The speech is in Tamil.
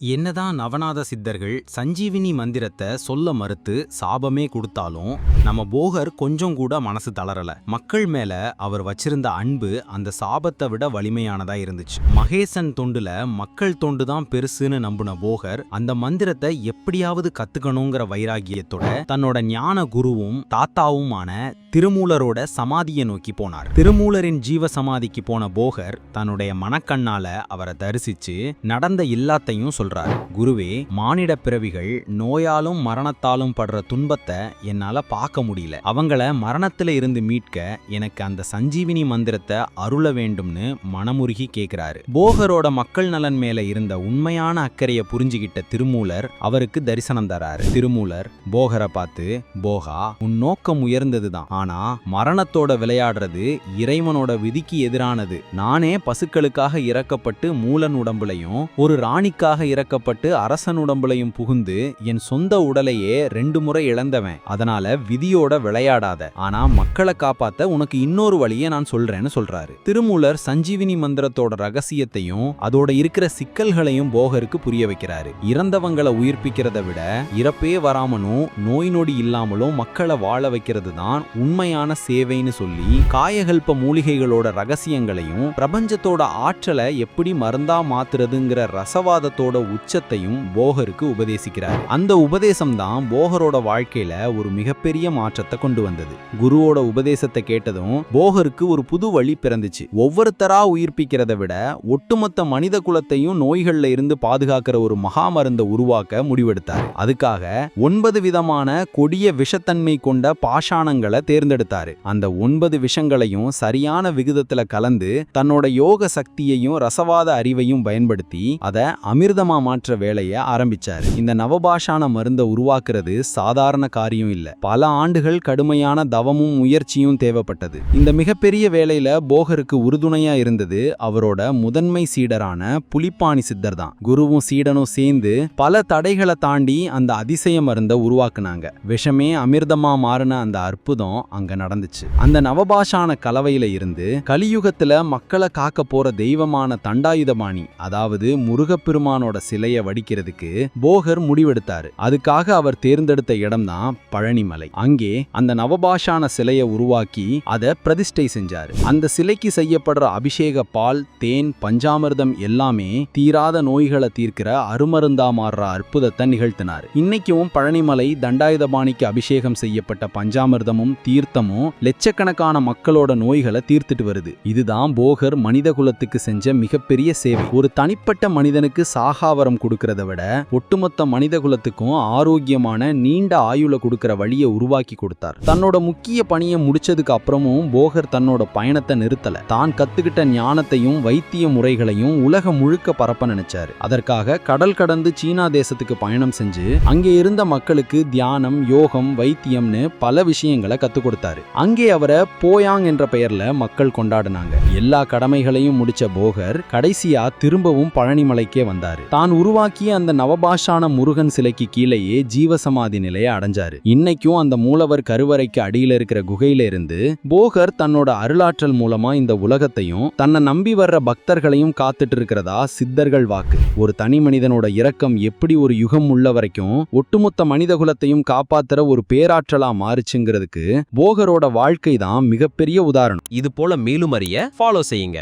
என்னதான் நவநாத சித்தர்கள் சஞ்சீவினி மந்திரத்தை சொல்ல மறுத்து சாபமே கொடுத்தாலும் நம்ம போகர் கொஞ்சம் கூட மனசு தளரல. மக்கள் மேல அவர் வச்சிருந்த அன்பு அந்த சாபத்தை விட வலிமையானதா இருந்துச்சு. மகேசன் தொண்டுல மக்கள் தொண்டு தான் பெருசுன்னு நம்புன போகர் அந்த மந்திரத்தை எப்படியாவது கத்துக்கணுங்கிற வைராகியத்தோட தன்னோட ஞான குருவும் தாத்தாவுமான திருமூலரோட சமாதியை நோக்கி போனார். திருமூலரின் ஜீவ சமாதிக்கு போன போகர் தன்னுடைய மனக்கண்ணால அவரை தரிசிச்சு நடந்த எல்லாத்தையும் சொல்றார். குருவே மானிட பிறவிகள் நோயாலும் மரணத்தாலும் படுற துன்பத்தை என்னால பார்க்க முடியல. அவங்கள மரணத்துல இருந்து மீட்க எனக்கு அந்த சஞ்சீவினி மந்திரத்தை அருள வேண்டும்னு மனமுருகி கேக்குறாரு. போகரோட மக்கள் நலன் மேல இருந்த உண்மையான அக்கறையை புரிஞ்சுகிட்ட திருமூலர் அவருக்கு தரிசனம் தராரு. திருமூலர் போகரை பார்த்து போகா உன் நோக்கம் உயர்ந்ததுதான். ஆனா மரணத்தோட விளையாடுறது இறைவனோட விதிக்கு எதிரானது. நானே பசுக்களுக்காக இறக்கப்பட்டு மூலன் உடம்புலையும் ஒரு ராணிக்காக இறக்கப்பட்டு அரசன் உடம்புலையும் புகுந்து என் சொந்த உடலையே ரெண்டு முறை இழந்தவன். அதனால விதியோட விளையாடாத. ஆனா மக்களை காப்பாத்த உனக்கு இன்னொரு வழியை நான் சொல்றேன்னு சொல்றாரு. திருமூலர் சஞ்சீவினி மந்திரத்தோட ரகசியத்தையும் அதோட இருக்கிற சிக்கல்களையும் போகருக்கு புரிய வைக்கிறாரு. இறந்தவங்களை உயிர்ப்பிக்கிறத விட இறப்பே வராமலும் நோய் நொடி இல்லாமலும் மக்களை வாழ வைக்கிறது தான் உண்மையான சேவைன்னு சொல்லி காயகல்ப மூலிகைகளோட ரகசியங்களையும் பிரபஞ்சத்தோட ஆற்றலை எப்படி மருந்தா மாத்துறதுங்கிற ரசவாதத்தோட உச்சத்தையும் போகருக்கு உபதேசிக்கிறார். அந்த உபதேசம் தான் போகரோட வாழ்க்கையில ஒரு மிகப்பெரிய மாற்றத்தை கொண்டு வந்தது. குருவோட உபதேசத்தை கேட்டதும் போகருக்கு ஒரு புது வழி பிறந்துச்சு. ஒவ்வொருத்தரா உயிர்ப்பிக்கிறத விட ஒட்டுமொத்த மனித குலத்தையும் நோய்கள்ல இருந்து பாதுகாக்கிற ஒரு மகா மருந்தை உருவாக்க முடிவெடுத்தார். அதுக்காக ஒன்பது விதமான கொடிய விஷத்தன்மை கொண்ட பாஷாணங்களை தேர்ந்தெடுத்தாரு. அந்த ஒன்பது விஷங்களையும் சரியான விகிதத்துல கலந்து தன்னோட யோக சக்தியையும் ரசவாத அறிவையும் பயன்படுத்தி அதை அமிர்தமா மாற்ற வேலையை ஆரம்பிச்சார். இந்த நவபாஷான மருந்தை உருவாக்குறது சாதாரண காரியம் இல்ல. பல ஆண்டுகள் கடுமையான தவமும் முயற்சியும் தேவைப்பட்டது. இந்த மிகப்பெரிய வேலையில போகருக்கு உறுதுணையா இருந்தது அவரோட முதன்மை சீடரான புலிப்பாணி சித்தர் தான். குருவும் சீடனும் சேர்ந்து பல தடைகளை தாண்டி அந்த அதிசய மருந்தை உருவாக்குனாங்க. விஷமே அமிர்தமா மாறின அந்த அற்புதம் அங்க நடந்துச்சு. அந்த நவபாஷான கலவையில இருந்து கலியுகத்துல மக்களை காக்க போற தெய்வமான தண்டாயுதபாணி அதாவது முருகப்பெருமானோட சிலையை வடிக்கிறதுக்கு போகர் முடிவெடுத்தாரு. அதுக்காக அவர் தேர்ந்தெடுத்த இடம்தான் பழனிமலை. அங்கே அந்த நவபாஷான சிலையை உருவாக்கி அதை பிரதிஷ்டை செஞ்சாரு. அந்த சிலைக்கு செய்யப்படுற அபிஷேக பால் தேன் பஞ்சாமிர்தம் எல்லாமே தீராத நோய்களை தீர்க்கிற அருமருந்தா மாறுற அற்புதத்தை நிகழ்த்தினார். இன்னைக்கும் பழனிமலை தண்டாயுதபாணிக்கு அபிஷேகம் செய்யப்பட்ட பஞ்சாமிர்தமும் தீர்த்தமும் லட்சக்கணக்கான மக்களோட நோய்களை தீர்த்துட்டு வருது. இதுதான் போகர் மனித குலத்துக்கு செஞ்ச மிகப்பெரிய சேவை. ஒரு தனிப்பட்ட மனிதனுக்கு சாகாவரம் கொடுக்கறத விட ஒட்டுமொத்த மனித குலத்துக்கும் ஆரோக்கியமான நீண்ட ஆயுள கொடுக்கிற வழியை உருவாக்கி கொடுத்தார். தன்னோட முக்கிய பணியை முடிச்சதுக்கு அப்புறமும் போகர் தன்னோட பயணத்தை நிறுத்தல. தான் கத்துக்கிட்ட ஞானத்தையும் வைத்திய முறைகளையும் உலகம் முழுக்க பரப்ப நினைச்சாரு. அதற்காக கடல் கடந்து சீனா தேசத்துக்கு பயணம் செஞ்சு அங்கே இருந்த மக்களுக்கு தியானம் யோகம் வைத்தியம்னு பல விஷயங்களை கத்துக் கொடுத்தாரு. அங்கே அவரை போயாங் என்ற பெயர்ல மக்கள் கொண்டாடினாங்க. எல்லா கடமைகளையும் முடிச்ச போகர் கடைசியா திரும்பவும் பழனிமலைக்கே வந்தாரு. தான் உருவாக்கிய அந்த நவபாஷான முருகன் சிலைக்கு கீழேயே ஜீவசமாதி நிலையை அடைஞ்சாரு. இன்னைக்கும் அந்த மூலவர் கருவறைக்கு அடியில இருக்கிற குகையில இருந்து போகர் தன்னோட அருளாற்றல் மூலமா இந்த உலகத்தையும் தன்னை நம்பி வர்ற பக்தர்களையும் காத்துட்டு இருக்கிறதா சித்தர்கள் வாக்கு. ஒரு தனி மனிதனோட இரக்கம் எப்படி ஒரு யுகம் உள்ள வரைக்கும் ஒட்டுமொத்த மனித குலத்தையும் காப்பாத்துற ஒரு பேராற்றலா மாறுச்சுங்கிறதுக்கு போகரோட வாழ்க்கை தான் மிகப்பெரிய உதாரணம். இது போல மேலும் அறிய ஃபாலோ செய்யுங்க.